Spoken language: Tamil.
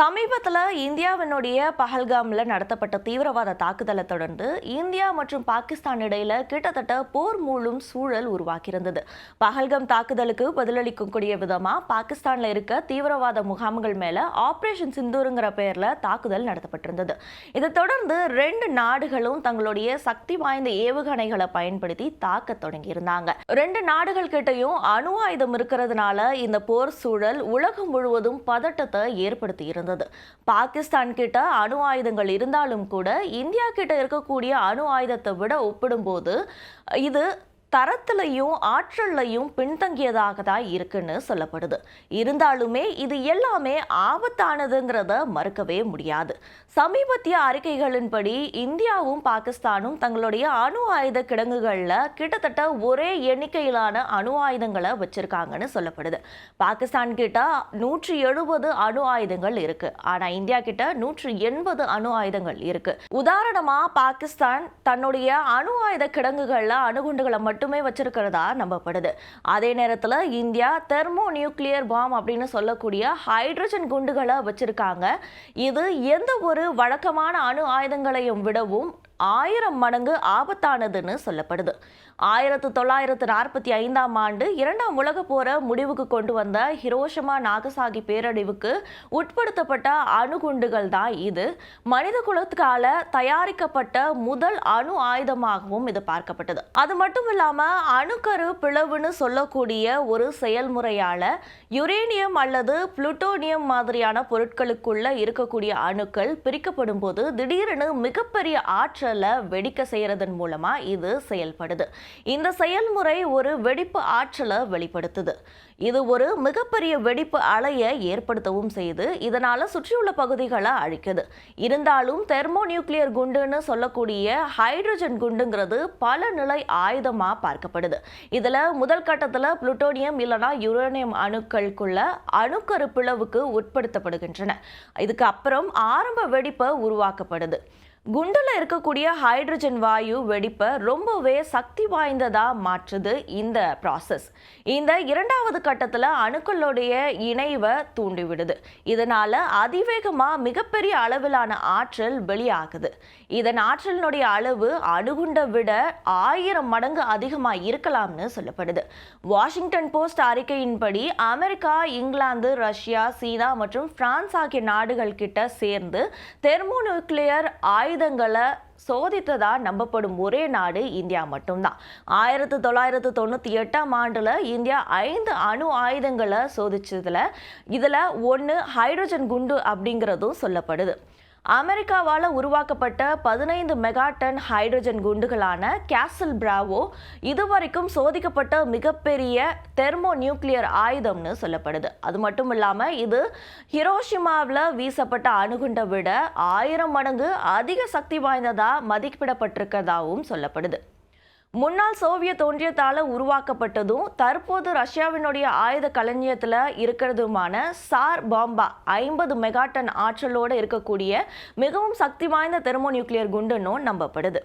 சமீபத்தில் இந்தியாவினுடைய பஹல்காமில் நடத்தப்பட்ட தீவிரவாத தாக்குதலை தொடர்ந்து இந்தியா மற்றும் பாகிஸ்தான் இடையில கிட்டத்தட்ட போர் மூழும் சூழல் உருவாக்கியிருந்தது. பஹல்காம் தாக்குதலுக்கு பதிலளிக்கக்கூடிய விதமாக பாகிஸ்தானில் இருக்க தீவிரவாத முகாம்கள் மேலே ஆப்ரேஷன் சிந்தூருங்கிற பெயரில் தாக்குதல் நடத்தப்பட்டிருந்தது. இதை தொடர்ந்து ரெண்டு நாடுகளும் தங்களுடைய சக்தி வாய்ந்த ஏவுகணைகளை பயன்படுத்தி தாக்க தொடங்கியிருந்தாங்க. ரெண்டு நாடுகள் கிட்டையும் அணு ஆயுதம் இருக்கிறதுனால இந்த போர் சூழல் உலகம் முழுவதும் பதட்டத்தை ஏற்படுத்தி இருந்தது. பாகிஸ்தான் கிட்ட அணு ஆயுதங்கள் இருந்தாலும் கூட இந்தியா கிட்ட இருக்கக்கூடிய அணு ஆயுதத்தை விட ஒப்பிடும்போது இது தரத்திலையும் ஆற்றல்லையும் பின்தங்கியதாக தான் இருக்குன்னு சொல்லப்படுது. இருந்தாலுமே இது எல்லாமே ஆபத்தானதுங்கிறத மறுக்கவே முடியாது. சமீபத்திய அறிக்கைகளின்படி இந்தியாவும் பாகிஸ்தானும் தங்களுடைய அணு ஆயுத கிடங்குகளில் கிட்டத்தட்ட ஒரே எண்ணிக்கையிலான அணு ஆயுதங்களை வச்சிருக்காங்கன்னு சொல்லப்படுது. பாகிஸ்தான் கிட்ட நூற்றி எழுபது அணு ஆயுதங்கள் இருக்கு. ஆனா இந்தியா கிட்ட நூற்றி எண்பது அணு ஆயுதங்கள் இருக்கு. உதாரணமா பாகிஸ்தான் தன்னுடைய அணு ஆயுத கிடங்குகளில் அணுகுண்டுகளை மட்டும் வச்சிருக்கிறதா நம்பப்படுது. அதே நேரத்தில் இந்தியா தெர்மோ நியூக்ளியர் பாம் அப்படின்னு சொல்லக்கூடிய ஹைட்ரஜன் குண்டுகளை வச்சிருக்காங்க. இது எந்த ஒரு வழக்கமான அணு ஆயுதங்களையும் விடவும் ஆயிரம் மடங்கு ஆபத்தானதுன்னு சொல்லப்படுது. ஆயிரத்து தொள்ளாயிரத்து நாற்பத்தி ஐந்தாம் ஆண்டு இரண்டாம் உலக போரை முடிவுக்கு கொண்டு வந்த ஹிரோஷமா நாகசாகி பேரழிவுக்கு உட்படுத்தப்பட்ட அணுகுண்டுகள் தான் இது. மனித குலத்துக்கால தயாரிக்கப்பட்ட முதல் அணு ஆயுதமாகவும் இது பார்க்கப்பட்டது. அது மட்டும் இல்லாமல் அணுக்கரு பிளவுன்னு சொல்லக்கூடிய ஒரு செயல்முறையால் யுரேனியம் அல்லது புளுட்டோனியம் மாதிரியான பொருட்களுக்குள்ள இருக்கக்கூடிய அணுக்கள் பிரிக்கப்படும் போது திடீரென மிகப்பெரிய ஆற்றல் ஆற்றலை வெடிக்க செய்யறதன் மூலமா இது செயல்படுது. இந்த செயல்முறை ஒரு வெடிப்பு ஆற்றலை வெளிப்படுத்துது. இது ஒரு மிகப்பெரிய வெடிப்பு அலையை ஏற்படுத்தவும் செய்யுது. இதனால சுற்றியுள்ள பகுதிகளை அழிக்குது. இருந்தாலும் தெர்மோ நியூக்ளியர் குண்டுன்னு சொல்லக்கூடிய ஹைட்ரஜன் குண்டுங்கிறது பல நிலை ஆயுதமா பார்க்கப்படுது. இதுல முதல் கட்டத்துல புளுட்டோனியம் இல்லைனா யுரேனியம் அணுக்களுக்குள்ள அணுக்கரு பிளவுக்கு உட்படுத்தப்படுகின்றன. இதுக்கு அப்புறம் ஆரம்ப வெடிப்பை உருவாக்கப்படுது. குண்டில் இருக்கக்கூடிய ஹைட்ரஜன் வாயு வெடிப்பை ரொம்பவே சக்தி வாய்ந்ததாக மாற்றுது இந்த ப்ராசஸ் இந்த இரண்டாவது கட்டத்தில் அணுக்களுடைய இணைவை தூண்டிவிடுது. இதனால் அதிவேகமாக மிகப்பெரிய அளவிலான ஆற்றல் வெளியாகுது. இதன் ஆற்றலினுடைய அளவு அணுகுண்டை விட ஆயிரம் மடங்கு அதிகமாக இருக்கலாம்னு சொல்லப்படுது. வாஷிங்டன் போஸ்ட் அறிக்கையின்படி அமெரிக்கா இங்கிலாந்து ரஷ்யா சீனா மற்றும் பிரான்ஸ் ஆகிய நாடுகள் கிட்ட சேர்ந்து தெர்மோ நியூக்ளியர் ஆயுதங்களை சோதித்ததா நம்பப்படும் ஒரே நாடு இந்தியா மட்டும்தான். ஆயிரத்தி தொள்ளாயிரத்து தொண்ணூற்றி எட்டாம் ஆண்டில் இந்தியா ஐந்து அணு ஆயுதங்களை சோதிச்சதில் இதில் ஒன்று ஹைட்ரஜன் குண்டு அப்படிங்கிறதும் சொல்லப்படுது. அமெரிக்காவால் உருவாக்கப்பட்ட பதினைந்து மெகா டன் ஹைட்ரஜன் குண்டுகளான கேசல் பிராவோ இதுவரைக்கும் சோதிக்கப்பட்ட மிகப்பெரிய தெர்மோ நியூக்ளியர் ஆயுதம்னு சொல்லப்படுது. அது மட்டும் இல்லாமல் இது ஹிரோஷிமாவில் வீசப்பட்ட அணுகுண்டை விட ஆயிரம் மடங்கு அதிக சக்தி வாய்ந்ததாக மதிப்பிடப்பட்டிருக்கதாகவும் சொல்லப்படுது. முன்னாள் சோவியத் ஒன்றியத்தால் உருவாக்கப்பட்டதும் தற்போது ரஷ்யாவினுடைய ஆயுத களஞ்சியத்தில் இருக்கிறதுமான சார் பாம்பா ஐம்பது மெகாட்டன் ஆற்றலோடு இருக்கக்கூடிய மிகவும் சக்தி வாய்ந்த தெர்மோ நியூக்ளியர் குண்டுன்னும் நம்பப்படுது.